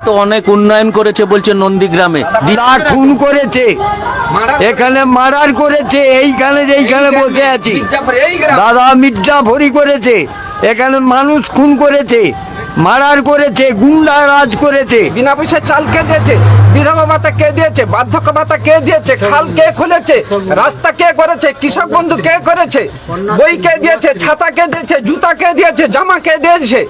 তো অনেক উন্নয়ন করেছে বলছে নন্দীগ্রামে। তা খুন করেছে। এখানে মারার করেছে এইখানে যেইখানে বসে আছি। দাদা মির্জা ভরি করেছে। এখানে মানুষ খুন করেছে। মার্ডার করেছে গুন্ডা রাজ করেছে বিনা পয়সা চাল কে দিয়েছে বিধবা ভাতা কে দিয়েছে বার্ধক্য ভাতা কে দিয়েছে খাল কে খুলেছে রাস্তা কে করেছে কৃষক বন্ধু কে করেছে বই কে দিয়েছে ছাতা কে দিয়েছে জুতা কে দিয়েছে জামা কে দিয়েছে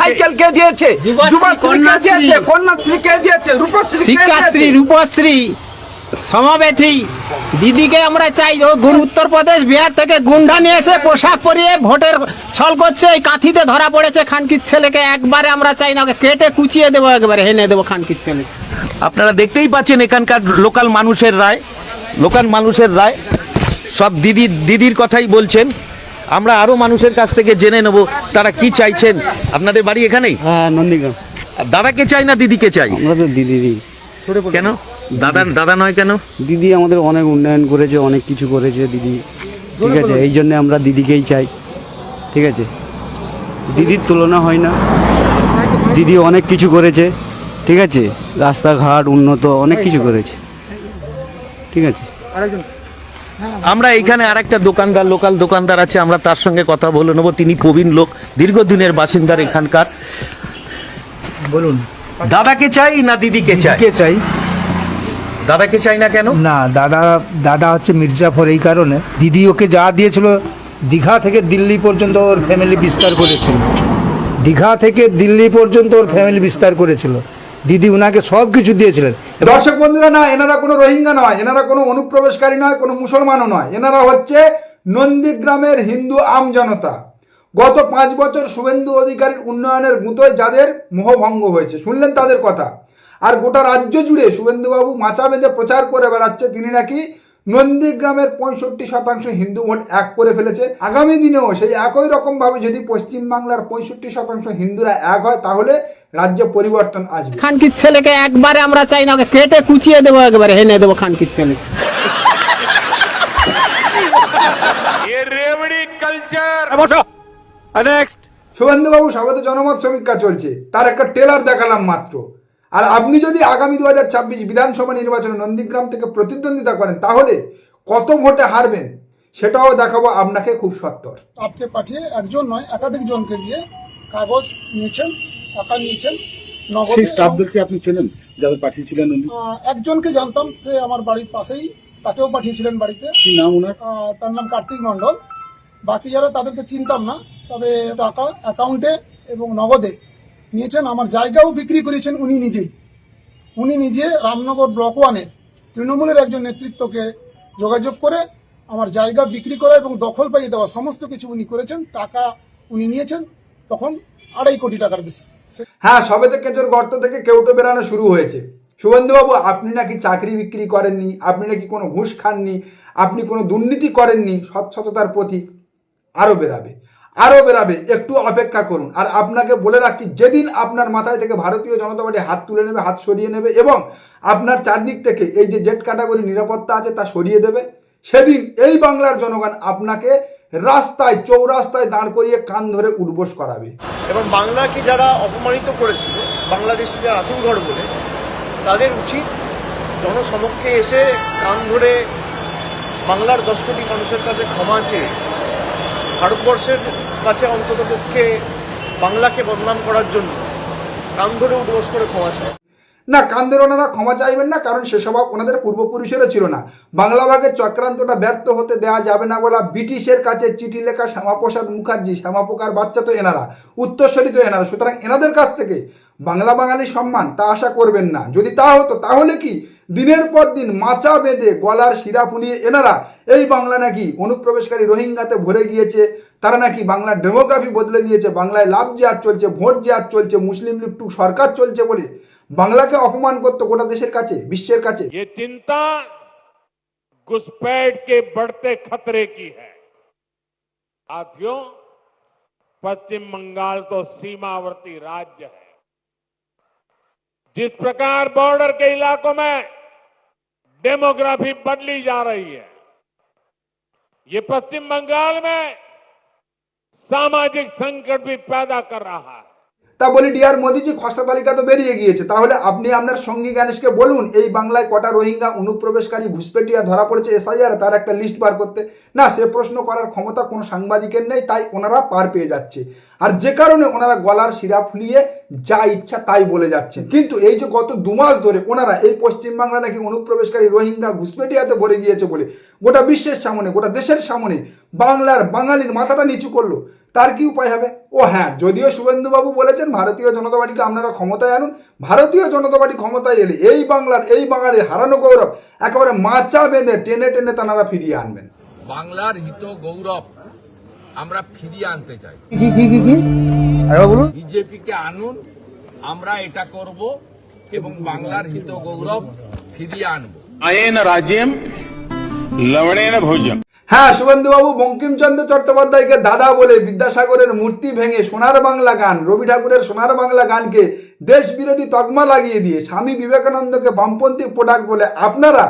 সাইকেল কে দিয়েছে? যুবশ্রী কে দিয়েছে কন্যাশ্রী কে দিয়েছে রূপশ্রী কে শিক্ষাশ্রী দিয়েছে? রূপশ্রী সমাবেথী। দিদিকে আমরা চাই ও উত্তরপ্রদেশ বিহার থেকে গুন্ডা নিয়ে এসে পোশাক পরিয়ে ভোটের ছল করছে এই কাঁথিতে ধরা পড়েছে খানকির ছেলেকে। একবারে আমরা চাই না ওকে কেটে কুচিয়ে দেবো একবারে হেনে দেবো খানকির ছেলে আপনারা দেখতেই পাচ্ছেন এখানকার লোকাল মানুষের রায় লোকাল মানুষের রায়। সব দিদি দিদির কথাই বলছেন। আমরা আরও মানুষের কাছ থেকে জেনে নেব তারা কি চাইছেন। আপনাদের বাড়ি এখানেই? হ্যাঁ নন্দীগ্রাম। দাদাকে চাই না দিদিকে চাই? আমরা তো দিদিরই। কেন? দাদা দাদা। নয় কেন? দিদি আমাদের অনেক উন্নয়ন করেছে অনেক কিছু করেছে দিদি। ঠিক আছে এই জন্য আমরা দিদিকেই চাই। ঠিক আছে? দিদির তুলনা হয় না। দিদি অনেক কিছু করেছে। ঠিক আছে? রাস্তাঘাট উন্নত অনেক কিছু করেছে। ঠিক আছে? আমরা এখানে আরেকটা দোকানদার লোকাল দোকানদার আছে আমরা তার সঙ্গে কথা বলে নেব। তিনি প্রবীণ লোক দীর্ঘদিনের বাসিন্দার এখানকার। বলুন। দাদাকে চাই না দিদিকে চাই? কে চাই। দাদাকে চাই না কেন? না দাদা দাদা হচ্ছে মির্জাফর এই কারণে। দিদি ওকে যা দিয়েছিল দীঘা থেকে দিল্লি পর্যন্ত ওর ফ্যামিলি বিস্তার করেছিল। দীঘা থেকে দিল্লি পর্যন্ত ওর ফ্যামিলি বিস্তার করেছিল। দিদি উনাকে সব কিছু দিয়েছিলেন। দর্শক বন্ধুরা না এনারা কোনো রোহিঙ্গা নয় এনারা কোনো অনুপ্রবেশকারী নয় কোনো মুসলমানও নয়। এনারা হচ্ছে নন্দীগ্রামের হিন্দু আম জনতা। গত পাঁচ বছর শুভেন্দু অধিকারীর উন্নয়নের গুঁতোয় যাদের মোহভঙ্গ হয়েছে। শুনলেন তাদের কথা? আর গোটা রাজ্য জুড়ে শুভেন্দুবাবু মাচা বেঁধে প্রচার করে বেড়াচ্ছে। তিনি নাকি নন্দীগ্রামের পঁয়ষট্টি শতাংশ হিন্দু ভোট এক করে ফেলেছে। আগামী দিনেও সেই একই রকমভাবে যদি পশ্চিমবাংলার পঁয়ষট্টি শতাংশ হিন্দুরা এক হয় তাহলে রাজ্য পরিবর্তন আসবে। খানকির ছেলেকে একবারে আমরা চাই না ওকে কেটে কুচিয়ে দেবো একবারে হেনে দেবো খানকির ছেলে। শুভেন্দুবাবু সবাই জনমত সমীক্ষা চলছে। তার একটা ট্রেলার দেখালাম মাত্র। আর আপনি যদি আগামী দু হাজার ছাব্বিশ বিধানসভা নির্বাচনে নন্দীগ্রাম থেকে প্রতিদ্বন্দ্বিতা করেন তাহলে কত ভোটে হারবেন সেটাও দেখাবো আপনাকে খুব সত্তর। আপকে পাঠিয়ে একজন নয় একাধিক জনকে দিয়ে কাগজ নিয়েছেন টাকা নিয়েছেন নগদে সেই স্টাফদেরকে আপনি চেনেন যাদের পাঠিয়েছিলেন উনি? একজনকে জানতাম সে আমার বাড়ির পাশেই তাকেও পাঠিয়েছিলেন বাড়িতে। কি নাম ওনার? তার নাম কার্তিক মণ্ডল। বাকি যারা তাদেরকে চিনতাম না তবে টাকা অ্যাকাউন্টে এবং নগদে নিয়েছেন, আমার জায়গাও বিক্রি করেছেন উনি নিজেই। উনি নিজে রামনগর ব্লক ওয়ানের তৃণমূলের একজন নেতৃত্বকে যোগাযোগ করে আমার জায়গা বিক্রি করা এবং দখল পাইয়ে দেওয়া সমস্ত কিছু উনি করেছেন, টাকা উনি নিয়েছেন, তখন আড়াই কোটি টাকার বেশি। হ্যাঁ সবেতে কেঁচোর গর্ত থেকে কেউটো বেরানো শুরু হয়েছে। শুভেন্দুবাবু আপনি নাকি চাকরি বিক্রি করেননি? আপনি নাকি কোনো ঘুষ খাননি? আপনি কোনো দুর্নীতি করেননি? স্বচ্ছতার প্রতি আরও বেরাবে আরও বেরাবে, একটু অপেক্ষা করুন। আর আপনাকে বলে রাখছি, যেদিন আপনার মাথায় থেকে ভারতীয় জনতা পার্টি হাত তুলে নেবে, হাত সরিয়ে নেবে, এবং আপনার চারদিক থেকে এই যে জেট ক্যাটাগরি নিরাপত্তা আছে তা সরিয়ে দেবে, সেদিন এই বাংলার জনগণ আপনাকে রাস্তায়, চৌরাস্তায় দাঁড় করিয়ে কান ধরে উঠবোস করাবে। এবং বাংলাকে যারা অপমানিত করেছিল বাংলাদেশিদের আসল ঘর বলে তাদের উচিত জনসমক্ষে এসে কান ধরে বাংলার দশ কোটি মানুষের কাছে ক্ষমা চেয়ে ভারতবর্ষের কাছে অন্তত পক্ষে বাংলাকে বদনাম করার জন্য কান ধরে উদ্বোস করে ক্ষমা চায় না কান্দের ওনারা ক্ষমা চাইবেন না, কারণ সে স্বভাব ওনাদের পূর্বপুরুষেরও ছিল না। বাংলা ভাগের চক্রান্তটা ব্যর্থ হতে দেওয়া যাবে না বলা ব্রিটিশের কাছে চিঠি লেখা শ্যামাপ্রসাদ মুখার্জি শ্যামাপোকার বাচ্চা তো এনারা উত্তরস্বরী তো এনারা। সুতরাং এনাদের কাছ থেকে বাংলা বাঙালি সম্মান তা আশা করবেন না। যদি তা হতো, তাহলে কি দিনের পর দিন মাচা বেঁধে গলার শিরা ফুলিয়ে এনারা এই বাংলা নাকি অনুপ্রবেশকারী রোহিঙ্গাতে ভরে গিয়েছে তারা নাকি বাংলার ডেমোগ্রাফি বদলে দিয়েছে বাংলায় লাভ জেহাদ চলছে ভোট জেহাদ চলছে মুসলিম লীগ টু সরকার চলছে বলে বাংলাকে অপমান করতো গোটা দেশের কাছে বিশ্বের কাছে ये चिंता घुसपैठ के बढ़ते खतरे की है साथियों पश्चिम बंगाल तो सीमावर्ती राज्य है जिस प्रकार बॉर्डर के इलाकों में डेमोग्राफी बदली जा रही है। ये पश्चिम बंगाल में सामाजिक संकट भी पैदा कर रहा है। তা বলি, ডিয়ার মোদিজি খসড়া তালিকা তো বেরিয়ে গিয়েছে। তাহলে আপনি আপনার সঙ্গী গণেশকে বলুন, এই বাংলায় কটা রোহিঙ্গা অনুপ্রবেশকারী ঘুষপেটিয়া ধরা পড়েছে এসআইআর তার একটা লিস্ট বার করতে? না, সে প্রশ্ন করার ক্ষমতা কোনো সাংবাদিকের নেই, তাই ওনারা পার পেয়ে যাচ্ছে। আর যে কারণে ওনারা গলার শিরা ফুলিয়ে যা ইচ্ছা তাই বলে যাচ্ছে কিন্তু এই যে গত দু মাস ধরে ওনারা এই পশ্চিমবাংলা নাকি অনুপ্রবেশকারী রোহিঙ্গা ঘুষপেটিয়াতে ভরে গিয়েছে বলে গোটা বিশ্বের সামনে, গোটা দেশের সামনে বাংলার বাঙালির মাথাটা নিচু করল। তার কি উপায় হবে? ও হ্যাঁ যদিও শুভেন্দুবাবু বলেছেন ভারতীয় জনতা পার্টিকে আপনারা ক্ষমতায় আনুন ভারতীয় জনতা পার্টি ক্ষমতায় এলে এই বাংলার এই বাঙালির হারানো গৌরব একেবারে মাচা বেঁধে টেনে টেনে তানারা ফিরিয়ে আনবেন। বাংলার হিত গৌরব আমরা ফিরিয়ে আনতে চাই। বিজেপিকে আনুন আমরা এটা করব এবং বাংলার হিত গৌরব ফিরিয়ে আনব। আয়েন রাজেম লবণেন ভোজন হ্যাঁ শুভেন্দুবাবু, বঙ্কিমচন্দ্র চট্টোপাধ্যায়কে দাদা বলে বিদ্যাসাগরের মূর্তি ভেঙে সোনার বাংলা গান, রবি ঠাকুরের সোনার বাংলা গানকে দেশ বিরোধী তকমা লাগিয়ে দিয়ে স্বামী বিবেকানন্দকে বামপন্থী প্রোডাক্ট বলে আপনারা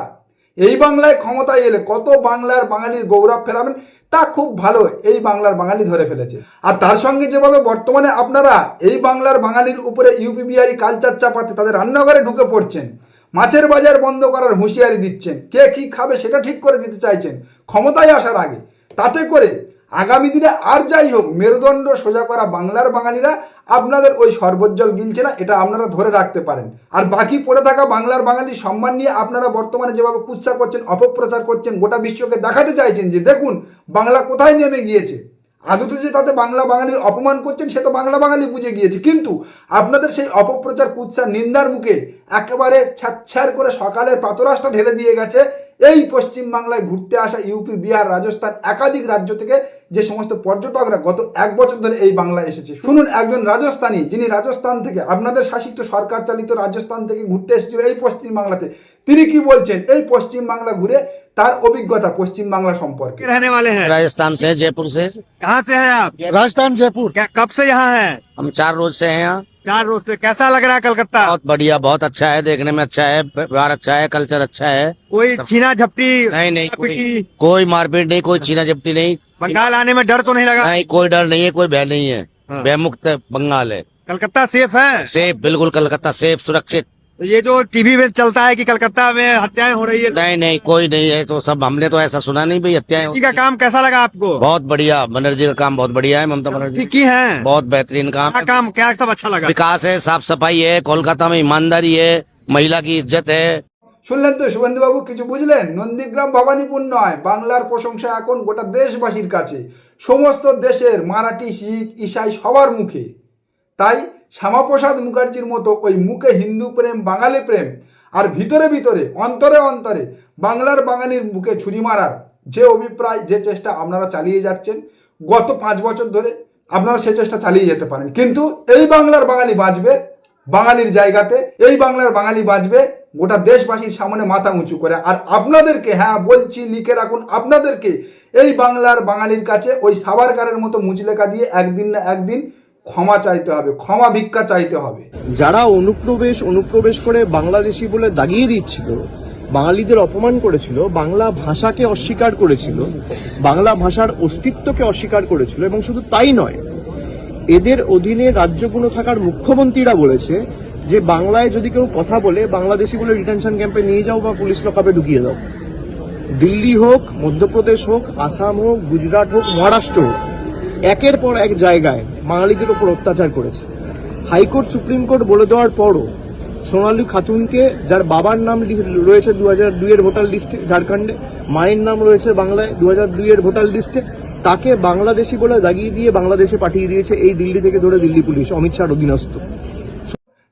এই বাংলায় ক্ষমতায় এলে কত বাংলার বাঙালির গৌরব ফেরাবেন? তা খুব ভালো, এই বাংলার বাঙালি ধরে ফেলেছে। আর তার সঙ্গে যেভাবে বর্তমানে আপনারা এই বাংলার বাঙালির উপরে ইউপি বিহারি কালচার চাপাতে তাদের রান্নাঘরে ঢুকে পড়ছেন মাছের বাজার বন্ধ করার হুঁশিয়ারি দিচ্ছেন। কে কি খাবে সেটা ঠিক করে দিতে চাইছেন। ক্ষমতায় আসার আগে। তাতে করে আগামী দিনে আর যাই হোক, মেরুদণ্ড সোজা করা বাংলার বাঙালিরা আপনাদের ওই সর্বজ্জল গিলছে না, এটা আপনারা ধরে রাখতে পারেন। আর বাকি পড়ে থাকা বাংলার বাঙালির সম্মান নিয়ে আপনারা বর্তমানে যেভাবে কুৎসা করছেন, অপপ্রচার করছেন, গোটা বিশ্বকে দেখাতে চাইছেন যে, দেখুন, বাংলা কোথায় নেমে গিয়েছে? আদতে যে তাতে বাংলা বাঙালির অপমান করছেন, সে তো বাংলা বাঙালি বুঝে গিয়েছে। কিন্তু আপনাদের সেই অপপ্রচার কুৎসা নিন্দার মুখে একেবারে ছাচ্ছার করে সকালের পাতরাসটা ঢেলে দিয়ে গেছে। এই পশ্চিম বাংলায় ঘুরতে আসা ইউপি, বিহার, রাজস্থান একাধিক রাজ্য থেকে যে সমস্ত পর্যটকরা গত এক বছর ধরে এই বাংলায় এসেছে। শুনুন, একজন রাজস্থানী, যিনি রাজস্থান থেকে, আপনাদের শাসিত সরকার চালিত রাজস্থান থেকে ঘুরতে এসেছিল এই পশ্চিম বাংলাতে তিনি কি বলছেন? এই পশ্চিম বাংলা ঘুরে তার অভিজ্ঞতা পশ্চিম বাংলা সম্পর্কে रहने वाले हैं राजस्थान से जयपुर से कहाँ से हैं आप রাজস্থান জয়পুর क्या कब से यहाँ हैं हम चार रोज से हैं यहाँ चार रोज से कैसा लग रहा है कलकत्ता बहुत बढ़िया बहुत अच्छा है देखने में अच्छा है व्यवहार अच्छा है कल्चर अच्छा है कोई छीना झपटी नहीं नहीं कोई, पिटी, कोई मारपीट नहीं कोई छीना झपटी नहीं बंगाल आने में डर तो नहीं लगा नहीं कोई डर नहीं है कोई भय नहीं है हाँ। भयमुक्त बंगाल है कलकत्ता सेफ है सेफ बिल्कुल कलकत्ता सेफ सुरक्षित तो ये जो टीवी में चलता है कि कलकत्ता में हत्याएं हो रही है नहीं नहीं कोई नहीं है तो सब हमने तो ऐसा सुना नहीं भाई हत्याएं जी का काम कैसा लगा आपको बहुत बढ़िया बनर्जी का काम बहुत बढ़िया है ममता बनर्जी ठीक की है बहुत बेहतरीन काम क्या काम क्या सब अच्छा लगा विकास है साफ सफाई है कोलकाता में ईमानदारी है महिला की इज्जत है শুনলেন তো শুভেন্দুবাবু কিছু বুঝলেন নন্দীগ্রাম ভবানীপুর নয় বাংলার প্রশংসা এখন গোটা দেশবাসীর কাছে সমস্ত দেশের মারাঠি শিখ ইসাই সবার মুখে তাই শ্যামাপ্রসাদ মুখার্জির মতো ওই মুখে হিন্দু প্রেম, বাঙালি প্রেম আর ভিতরে ভিতরে, অন্তরে অন্তরে বাংলার বাঙালির মুখে ছুরি মারার যে অভিপ্রায়, যে চেষ্টা আপনারা চালিয়ে যাচ্ছেন গত পাঁচ বছর ধরে, আপনারা সে চেষ্টা চালিয়ে যেতে পারেন। কিন্তু এই বাংলার বাঙালি বাঁচবে বাঙালির জায়গাতে, এই বাংলার বাঙালি বাঁচবে গোটা দেশবাসীর সামনে মাথা উঁচু করে। আর আপনাদেরকে হ্যাঁ বলছি, লিখে রাখুন, আপনাদেরকে এই বাংলার বাঙালির কাছে ওই সাবারকারের মতো মুচলেখা দিয়ে একদিন না একদিন ক্ষমা চাইতে হবে, ক্ষমা ভিক্ষা চাইতে হবে। যারা অনুপ্রবেশ অনুপ্রবেশ করে বাংলাদেশি বলে দাগিয়ে দিচ্ছিল, বাঙালিদের অপমান করেছিল, বাংলা ভাষাকে অস্বীকার করেছিল, বাংলা ভাষার অস্তিত্বকে অস্বীকার করেছিল, এবং শুধু তাই নয়, এদের অধীনে রাজ্যগুলো থাকার মুখ্যমন্ত্রীরা বলেছে যে, বাংলায় যদি কেউ কথা বলে, বাংলাদেশি বলে ডিটেনশন ক্যাম্পে নিয়ে যাও বা পুলিশ লকআপে ঢুকিয়ে দাও। দিল্লি হোক, মধ্যপ্রদেশ হোক, আসাম হোক, গুজরাট হোক, মহারাষ্ট্র হোক একের পর এক জায়গায় বাঙালিদের ওপর অত্যাচার করেছে। হাইকোর্ট, সুপ্রিম কোর্ট বলে দেওয়ার পরও সোনালী খাতুনকে, যার বাবার নাম রয়েছে দু হাজার দুইয়ের ভোটার লিস্টে, ঝাড়খণ্ডে, মায়ের নাম রয়েছে বাংলায় দু হাজার দুইয়ের ভোটার লিস্টে, তাকে বাংলাদেশি বলে দাগিয়ে দিয়ে বাংলাদেশে পাঠিয়ে দিয়েছে এই দিল্লি থেকে ধরে দিল্লি পুলিশ, অমিত শাহর অধীনস্থ।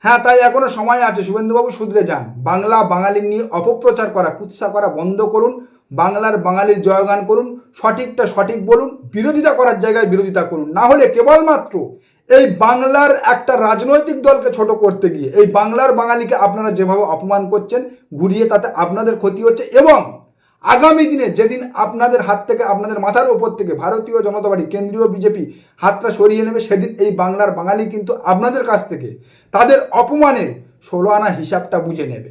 হ্যাঁ তাই এখনও সময় আছে। শুভেন্দুবাবু, শুধরে যান। বাংলা বাঙালির নিয়ে অপপ্রচার করা, কুৎসা করা বন্ধ করুন। বাংলার বাঙালির জয়গান করুন, সঠিকটা সঠিক বলুন, বিরোধিতা করার জায়গায় বিরোধিতা করুন। না হলে কেবলমাত্র এই বাংলার একটা রাজনৈতিক দলকে ছোট করতে গিয়ে, এই বাংলার বাঙালিকে আপনারা যেভাবে অপমান করছেন, ঘুরিয়ে তাতে আপনাদের ক্ষতি হচ্ছে এবং আগামী দিনে যেদিন আপনাদের হাত থেকে, আপনাদের মাথার ওপর থেকে ভারতীয় জনতা পার্টি, কেন্দ্রীয় বিজেপি হাতটা সরিয়ে নেবে, সেদিন এই বাংলার বাঙালি কিন্তু আপনাদের কাছ থেকে তাদের অপমানের ষোলো আনা হিসাবটা বুঝে নেবে।